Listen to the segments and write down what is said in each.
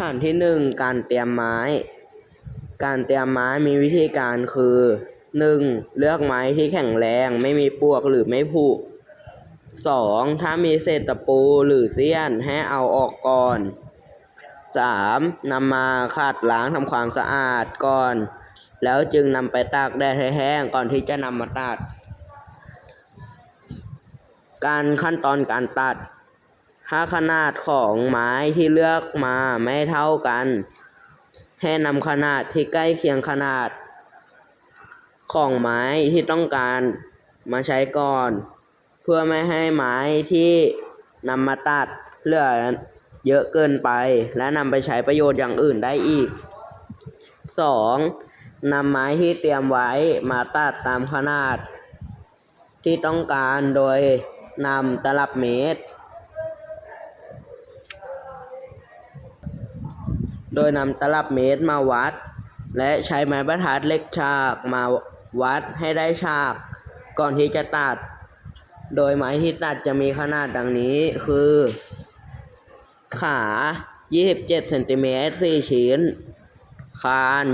ฐานที่หนึ่งการเตรียมไม้ การเตรียมไม้มีวิธีการคือหนึ่งเลือกไม้ที่แข็งแรงไม่มีปวกหรือไม่ผุสองถ้ามีเศษตะปูหรือเสี้ยนให้เอาออกก่อนสามนำมาขัดล้างทำความสะอาดก่อน แล้วจึงนำไปตากแดดให้แห้งก่อนที่จะนำมาตัด การขั้นตอนการตัด ถ้าขนาดของไม้ที่เลือกมาไม่เท่ากัน ให้นำขนาดที่ใกล้เคียงขนาด ของไม้ที่ต้องการมาใช้ก่อน เพื่อไม่ให้ไม้ที่นำมาตัดเหลือเยอะเกินไป และนำไปใช้ประโยชน์อย่างอื่นได้อีก 2. นำไม้ที่เตรียมไว้มาตัดตามขนาด ที่ต้องการโดยนำตลับเมตร โดยนำตลับเมตรมาวัด และใช้ไม้บรรทัดเล็กฉากมาวัดให้ได้ฉาก ก่อนที่จะตัด โดยไม้ที่ตัดจะมีขนาดดังนี้คือ ขา 27เซนติเมตร4ชิ้น คาน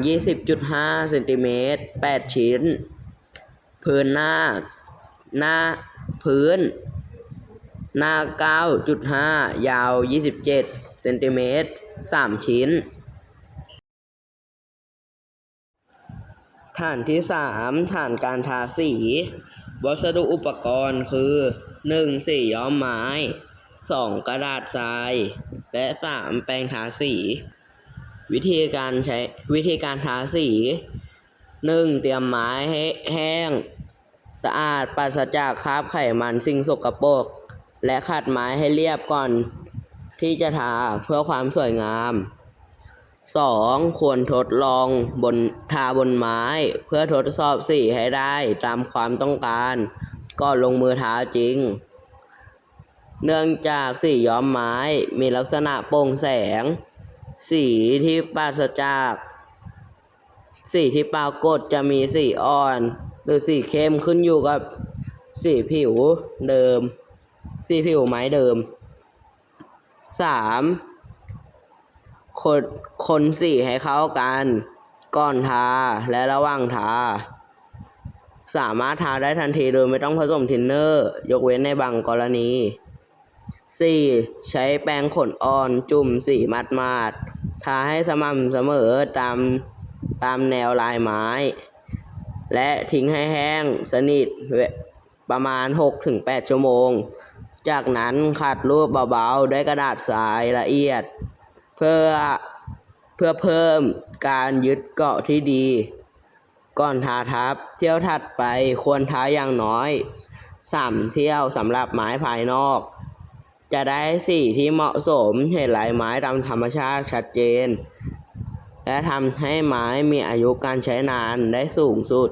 20.5เซนติเมตร8ชิ้น พื้นหน้า หน้าพื้น หน้า9.5ยาว27เซนติเมตร3ชิ้น ฐานที่3ฐานการทาสี วัสดุอุปกรณ์คือ 1. สีย้อมไม้ 2. กระดาษทราย และ 3. แปรงทาสี วิธีการใช้วิธีการทาสี 1. เตรียมไม้ให้แห้ง สะอาดปราศจากคราบไขมันสิ่งสกปรก และขัดไม้ให้เรียบก่อนที่จะทาเพื่อความสวยงาม 2. ควรทดลองบนทาบนไม้ เพื่อทดสอบสีให้ได้ตามความต้องการก่อนลงมือทาจริง เนื่องจากสีย้อมไม้มีลักษณะโปร่งแสง สีที่ปราศจาก สีที่ปรากฏจะมีสีอ่อน หรือสีเข้มขึ้นอยู่กับสีผิวเดิม สีผิวไม้เดิม 3. คนคนสีให้เข้ากันก่อนทาและระหว่างทา สามารถทาได้ทันทีโดยไม่ต้องผสมทินเนอร์ ยกเว้นในบางกรณี 4. ใช้แปรงขนอ่อนจุ่มสีมัดมาดทาให้สม่ำเสมอตามตามแนวลายไม้ และทิ้งให้แห้งสนิทประมาณ 6-8 ชั่วโมง จากนั้นขัดรูปเบาๆ ด้วยกระดาษทรายละเอียด เพื่อเพื่อเพิ่มการยึดเกาะที่ดี ก่อนทาทับเที่ยวถัดไปควรทาอย่างน้อยสามเที่ยวสำหรับไม้ภายนอก จะได้สีที่เหมาะสมเห็นลายไม้ตามธรรมชาติชัดเจน และทำให้ไม้มีอายุการใช้นานได้สูงสุด